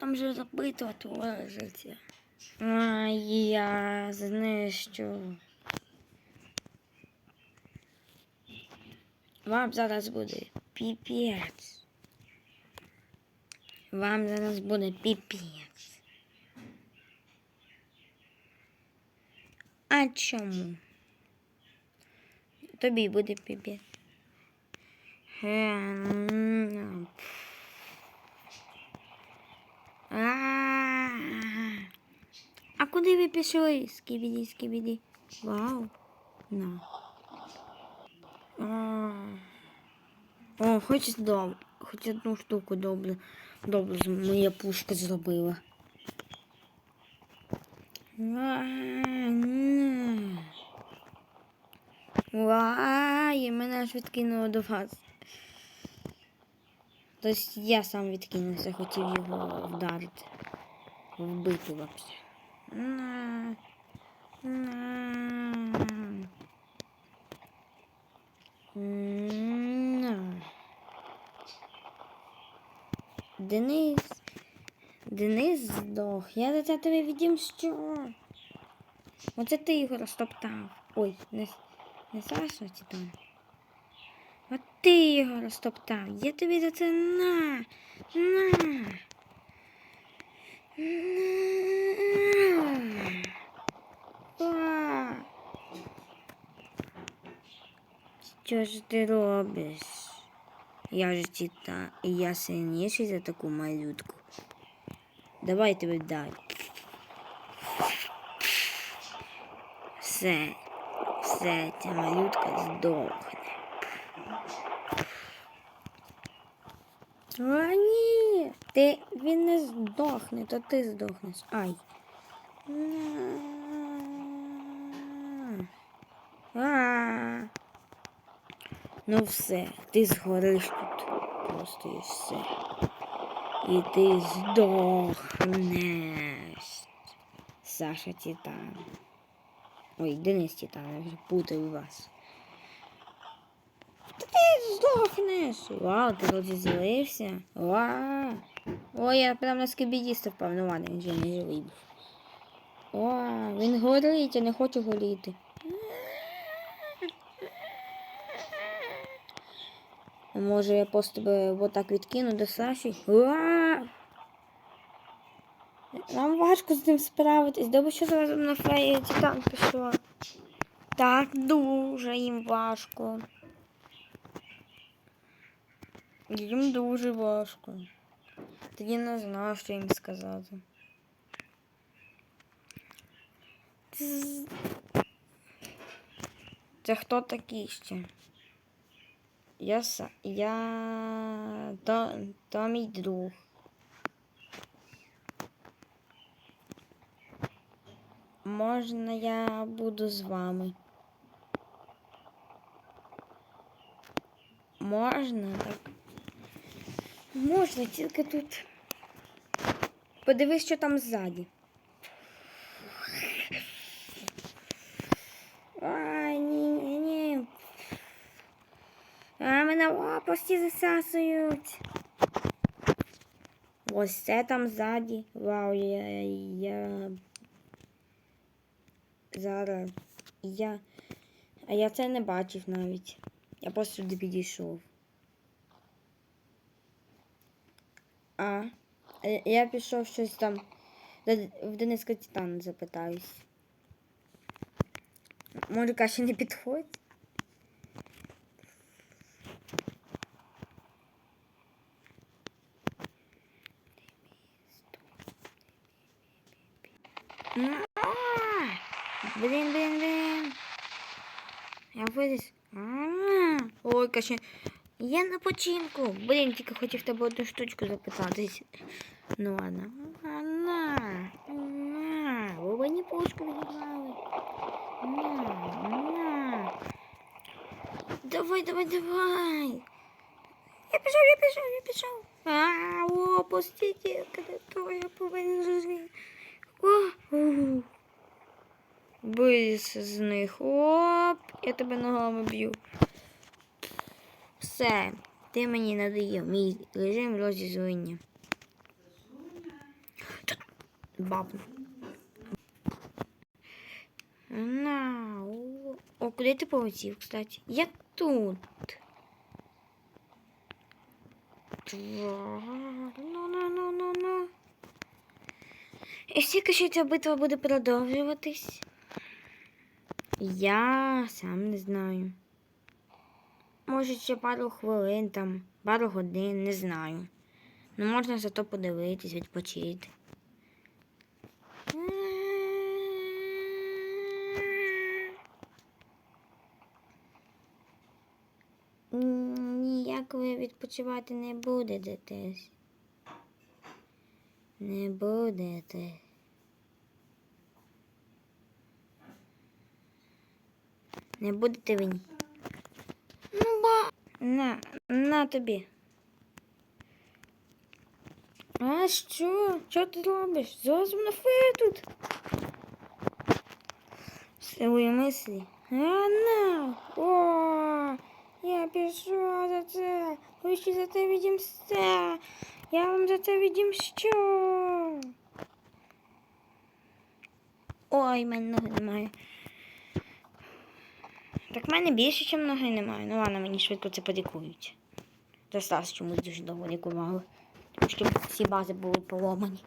Там же запитувати лежиться. А я знищу. Вам зараз буде піпець. Вам зараз буде піпець. А чому? Тобі буде піпець. Е, Куди ви пішли? Скібіді, скібіді. Вау. На. О, хоч дом. Хоч одну штуку добре. Добре, моя пушка зробила. Вай, мене аж відкинуло до вас. Тобто я сам відкинувся, хотів його вдарити. Вбити вообще. Денис. Денис здох. Я за це тебе відімщу. Оце ти його розтоптав. Ой, не, не Саша чи там. От ти його розтоптав. Я тобі за це на. На. На. А. Що ж ти робиш? Я ж тіта, і я сильніший за таку малютку. Давай тебе дай. Все, все, ця малютка здохне. А ні, ти він не здохне, то ти здохнеш. Ай. А. Ну все, ти згориш тут. Просто і все. І ти здохнеш. Саша Титан. Ой, Денис Титан, я вже путаю вас. Та ти здохнеш. Вау, ти розізлився. Вау. Ой, я прям на скибідіста впав. Ну ладно, він вже не живий був. О, він горить, я не хочу горіти. Може я просто тебе отак відкину до Саші? Уа! Нам важко з ним справитись. Добре, що зразу на феї титан пішла. Так дуже їм важко. Їм дуже важко. Тоді не знаю, що їм сказати. Це хто такий ще? Я са. Я. То, то мій друг. Можна я буду з вами? Можна так? Можна, тільки тут. Подивись, що там ззаді. Ай, ні, ні, ні. А мене лопасті засасують. Ось це там ззаді. Вау, я, я... Зараз. Я. А я це не бачив навіть. Я просто сюди підійшов. А. е, Я пішов щось там. В Дениска Титана запитаюсь. Може, каші не підходить? Блін, блін, блін. Я виліз. А! Ой, каші. Я на починку. Блін, тільки хотів тебе одну штучку запитатись. Ну ладно. А, На, на. Ви мені пушку відіграли. На, на. Давай, давай, давай. Я пішов, я пішов, я пішов. А, о, пустите, то я повинен зрозуміти. О, у. Виліз з них. Оп, я тебе ногами б'ю. Все, ти мені надоїв мій режим розізлення. бабну. На. О, о, куди ти полетів, кстати? Я тут. Ну, ну, ну, ну, ну. І скільки ще ця битва буде продовжуватись? Я сам не знаю. Може, ще пару хвилин, там, пару годин, не знаю. Ну, можна зато подивитись, відпочити. Ніяк ви відпочивати не будете. Не будете. Не будете ви. ні. Ну, ба. На, на тобі. А що? Що ти робиш? Зовсім на фея тут. Свої мислі. А на! О! Я пішов за це. Ви ще за це відімсте. Я вам за це відімщу. Ой, мене ноги немає. Так в мене більше, ніж ноги немає. Ну ладно, мені швидко це подікують. За Стас чомусь дуже довго лікували. Тому що всі бази були поломані.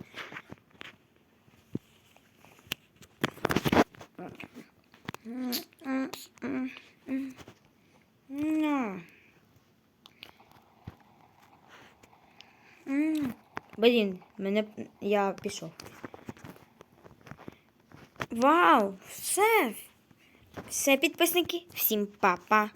Блін, мене я пішов. Вау! Все! Все, підписники, всім па-па!